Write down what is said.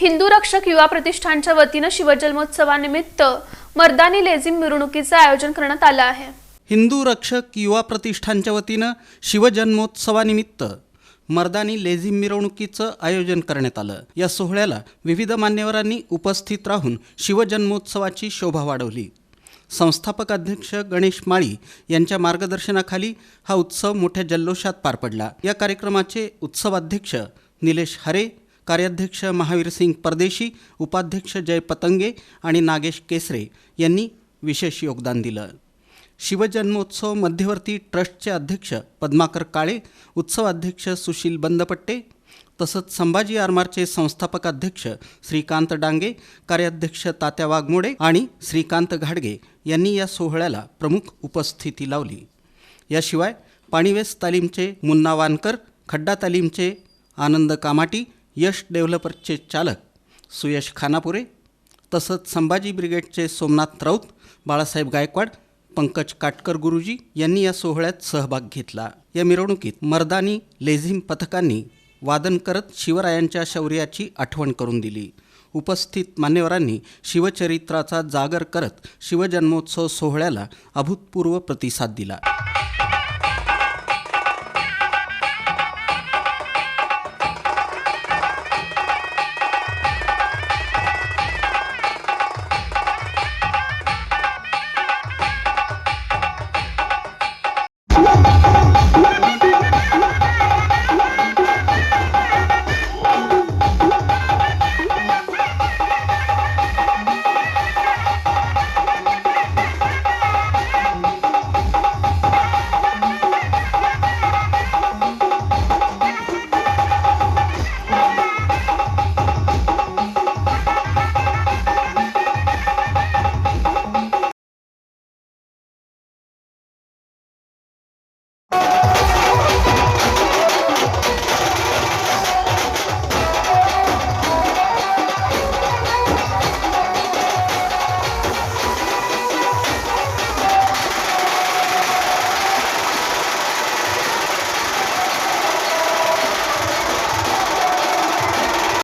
हिंदू रक्षक युवा प्रतिष्ठानच्या वतीनं शिवजन्मोत्सवानिमित्त मर्दानी लेझिम मिरवणुकीचं आयोजन करण्यात आलं आहे. हिंदू रक्षक युवा प्रतिष्ठानच्या वतीनं शिवजन्मोत्सवानिमित्त मर्दानी लेझिम मिरवणुकीचं आयोजन करण्यात आलं. या सोहळ्याला विविध मान्यवरांनी उपस्थित राहून शिवजन्मोत्सवाची शोभा वाढवली. संस्थापक अध्यक्ष गणेश माळी यांच्या मार्गदर्शनाखाली हा उत्सव मोठ्या जल्लोषात पार पडला. या कार्यक्रमाचे उत्सवाध्यक्ष निलेश हरे कार्याध्यक्ष महावीर सिंग परदेशी उपाध्यक्ष जय पतंगे आणि नागेश केसरे यांनी विशेष योगदान दिलं. शिवजन्मोत्सव मध्यवर्ती ट्रस्टचे अध्यक्ष पद्माकर काळे उत्सवाध्यक्ष सुशील बंदपट्टे तसंच संभाजी आरमारचे संस्थापक अध्यक्ष श्रीकांत डांगे कार्याध्यक्ष तात्या वाघमोडे आणि श्रीकांत घाडगे यांनी या सोहळ्याला प्रमुख उपस्थिती लावली. याशिवाय पाणीवेस तालीमचे मुन्ना वानकर खड्डा तालीमचे आनंद कामाटी यश डेव्हलपरचे चालक सुयश खानापुरे तसंच संभाजी ब्रिगेडचे सोमनाथ राऊत बाळासाहेब गायकवाड पंकज काटकर गुरुजी यांनी या सोहळ्यात सहभाग घेतला. या मिरवणुकीत मर्दानी लेझिम पथकांनी वादन करत शिवरायांच्या शौर्याची आठवण करून दिली. उपस्थित मान्यवरांनी शिवचरित्राचा जागर करत शिवजन्मोत्सव सोहळ्याला अभूतपूर्व प्रतिसाद दिला.